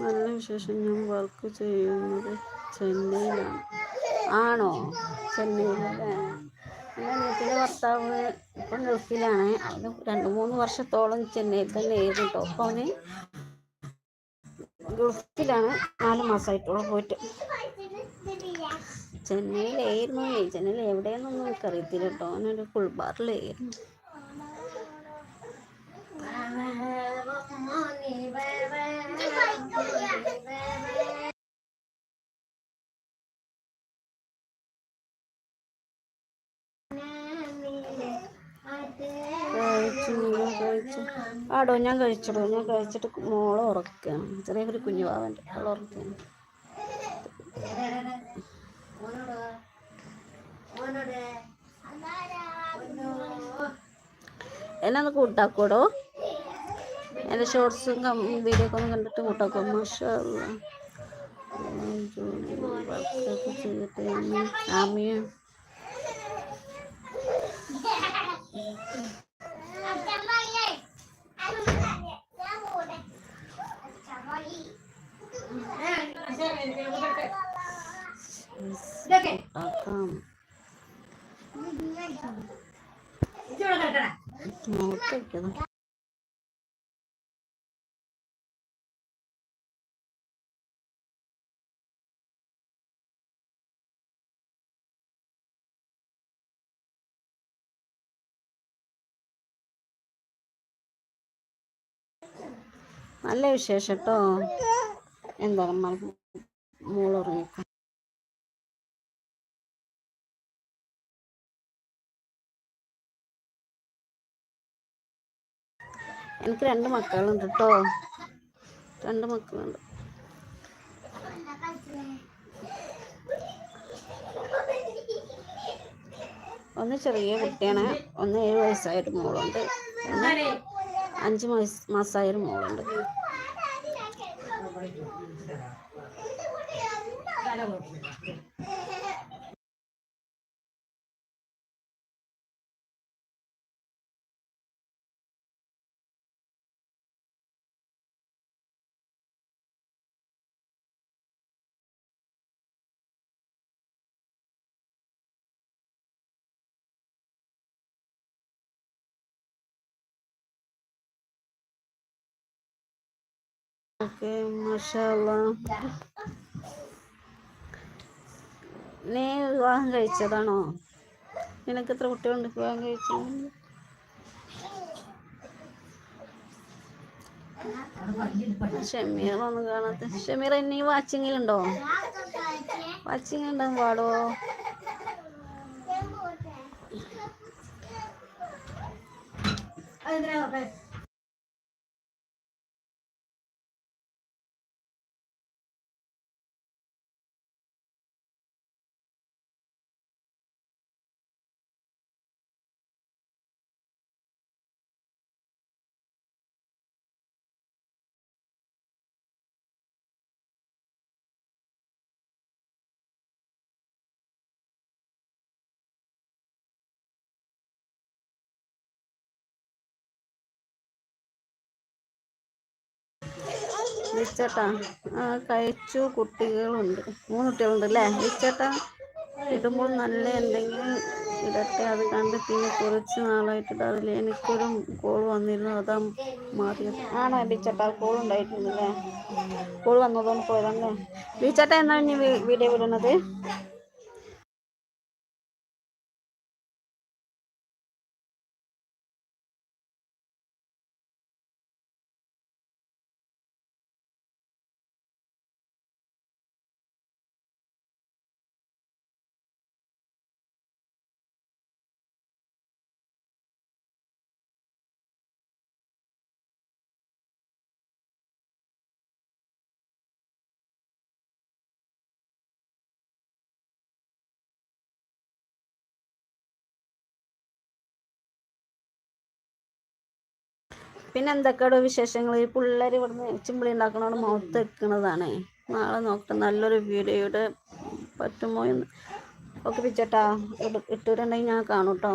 നല്ല വിശേഷം ഞാൻ വർക്ക് ചെയ്യുന്നത് ചെന്നൈയിലാണ്. ആണോ? ചെന്നൈയിലല്ലേ എന്റെ അനിയത്തിന്റെ ഭർത്താവ് ഇപ്പം ഗൾഫിലാണ്. അവന് രണ്ട് മൂന്ന് വർഷത്തോളം ചെന്നൈയിൽ തന്നെ ആയിരുന്നു കേട്ടോ അപ്പോൾ അവന് ഗൾഫിലാണ്. നാല് മാസമായിട്ടുള്ള പോയിട്ട്. ചെന്നൈയിലായിരുന്നു. ചെന്നൈയിൽ എവിടെയെന്നൊന്നും എനിക്കറിയത്തില്ല കേട്ടോ അവനൊരു ഫുൾബാറിലായിരുന്നു കഴിച്ചു ഞാൻ കഴിച്ചു ആടോ ഞാൻ കഴിച്ചിടോ ഞാൻ കഴിച്ചിട്ട് മോളെ ഉറക്കുകയാണ് ചെറിയൊരു കുഞ്ഞു കുഞ്ഞുവാവന്റെ അവൾ ഉറക്കുകയാണ് എന്നെ ഒന്ന് കൂട്ടാക്കൂടോ? എന്റെ ഷോർട്സും വീഡിയോ ഒക്കെ ഒന്ന് കണ്ടിട്ട് കൂട്ടാക്കും? മാഷാ വർക്കൊക്കെ ചെയ്തിട്ട് ആമിയും. ആക്കാം നോക്കിയത് നല്ല വിശേഷം കേട്ടോ എന്താ മോളുറങ്ങിക്കോ എനിക്ക് രണ്ട് മക്കളുണ്ട് കേട്ടോ രണ്ട് മക്കളുണ്ട്. ഒന്ന് ചെറിയ കുട്ടിയാണ് ഒന്ന് ഏഴ് വയസ്സായൊരു മോളുണ്ട് ഒന്ന് അഞ്ച് മാസമായൊരു മോളുണ്ട്. ഓക്കെ മഷാല്ല നീ വിവാഹം കഴിച്ചതാണോ? നിനക്ക് എത്ര കുട്ടികളുണ്ട്? വിവാഹം കഴിച്ചു? ഷമീർ ഒന്ന് കാണാത്ത ഷമീർ നീ വാച്ചിങ്ങിലുണ്ടോ വാച്ചിങ് ഉണ്ടാകും പാടോ അതിനാ ലിച്ചേട്ടാ ആ കഴിച്ചു കുട്ടികളുണ്ട്. മൂന്ന് കുട്ടികളുണ്ട് അല്ലേ ലിച്ചേട്ടാ ഇടുമ്പോൾ നല്ല എന്തെങ്കിലും ഇടട്ടെ അത് കണ്ട് പിന്നെ കുറച്ച് നാളായിട്ട് അതിൽ എനിക്കൊരു കോൾ വന്നിരുന്നു അതാ മാറിയത്. ആണോ ബീച്ചേട്ടാ കോൾ ഉണ്ടായിരുന്നില്ലേ കോൾ വന്നതുകൊണ്ട് പോയതല്ലേ ബീച്ചേട്ടാ എന്നാണ് ഇനി വീഡിയോ വിടുന്നത് പിന്നെ എന്തൊക്കെയാണ് വിശേഷങ്ങൾ ഈ പിള്ളേർ ഇവിടുന്ന് ചിമ്പിളി ഉണ്ടാക്കണോട് മുഖത്ത് വെക്കുന്നതാണ് നാളെ നോക്കട്ടെ നല്ലൊരു വീഡിയോയുടെ പറ്റുമോ എന്ന്. ഒക്കെ പിച്ചട്ടാ. ഇട്ടിട്ടുണ്ടെങ്കിൽ ഞാൻ കാണൂട്ടോ.